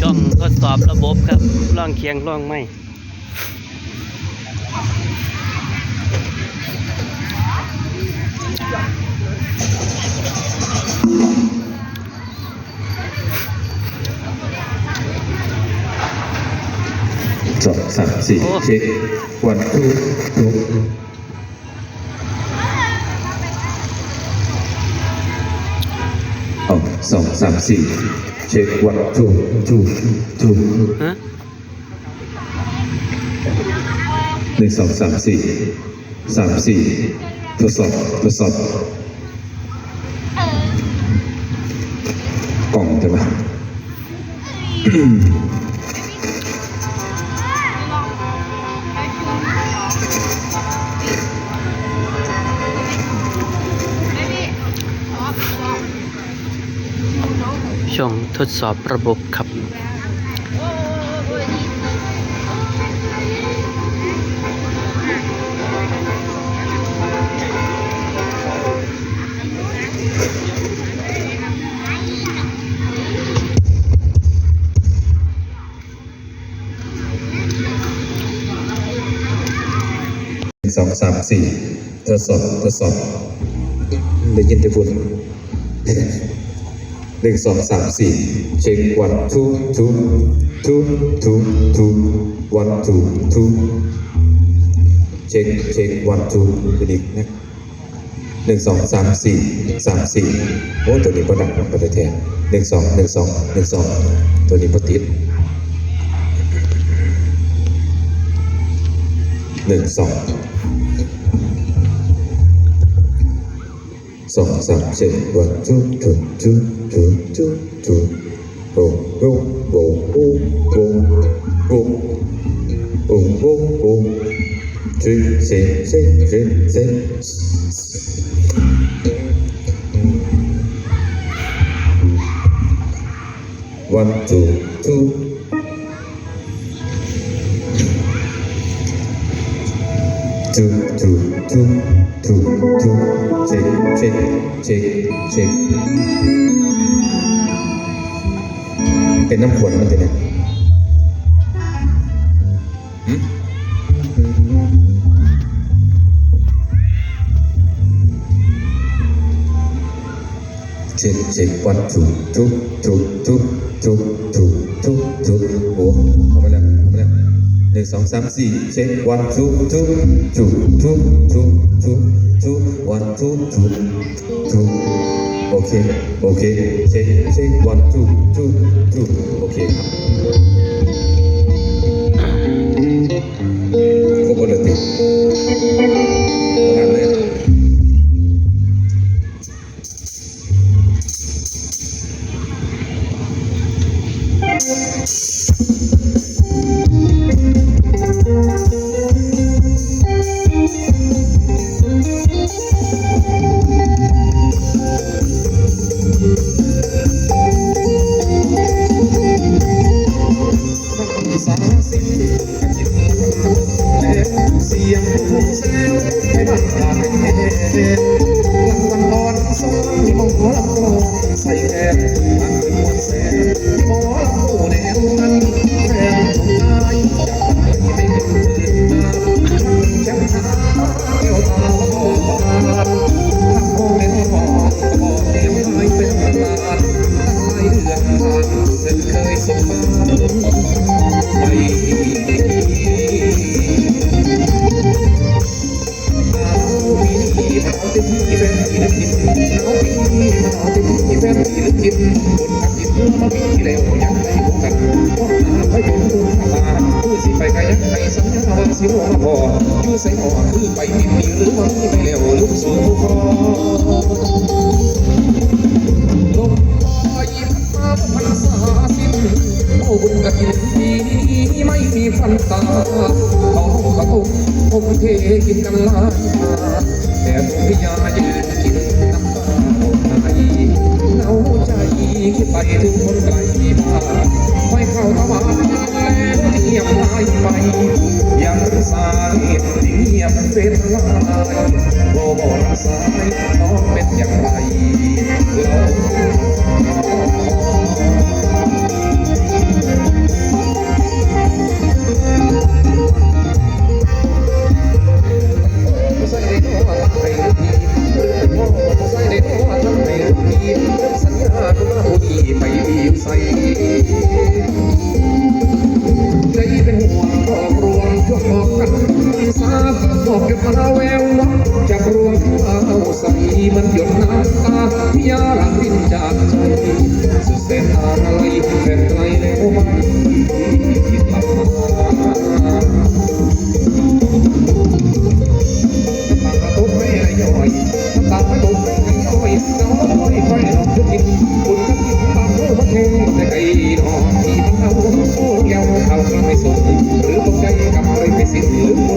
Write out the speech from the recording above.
ช่องทดสอบระบบครับล่องเคียงล่องไม่สองสามสี่เช็ควันทูทูเอาสองสามสี่ เช็ควันทูทูทูฮะหนึ่งสองสามสี่สามสี่ทดสอบทดสอบกล่องใช่ไหม ช่องทดสอบระบบครับหนึ่งสองสามสี่ทดสอบทดสอบได้ยินแต่พูด หนึ่งสองสามสี่เช็ควันทูทูทูทูทูวันทูทูเช็คเช็ควันทูกระดิกนะหนึ่งสองสามสี่สามสี่โอ้ตัวนี้ประดับประดแทนหนึ่งสองหนึ่งสองหนึ่งสองตัวนี้ประติดหนึ่งสองสองสามสี่วันจุดจุดจุด One, two, two. two, two, two, two, two, check, check, check, check. เป็นน้ำขวดมันจะเนี่ยเช็คเช็ควันถูกถูกถูกถูก จุดจุดจุดจุดโอ้เอามาแล้วเอามาแล้วหนึ่งสองสามสี่เช็ควันจุดจุดจุดจุดจุดจุดจุดวันจุดจุดจุดโอเคโอเคเช็คเช็ควันจุดจุดจุดโอเคครับครบหมดเลย ฟังเสียงเสียงผู้ซวไม่ได้ขาแน่กลางวันอ้อนมีมองหังใส่แอร์นเป็นมวลแสัญญาว่าสิว่าพออยู่ใส่หอคือไปมีมีหรือว่ามีไปแล้วลุกสู่คอลมพายพัดมาพันสาสิ้นโอ้บุญกฐินนี้ไม่มีฟันตาเขากระตุกผมเทกินกันลายแต่ผมพิยายืนกินน้ำตาออกไหนเหงาใจคิดไปถึง งียบเป็นลายโบบอกรับสายน้องเป็นอย่างไรเรา น้อยไฟน้องจะกินคุณกินตามรู้แต่ไก่นอนที่มันเอาสู้เงาเอาไมหรือกใจกับอะไรไม่สิ้นหรือ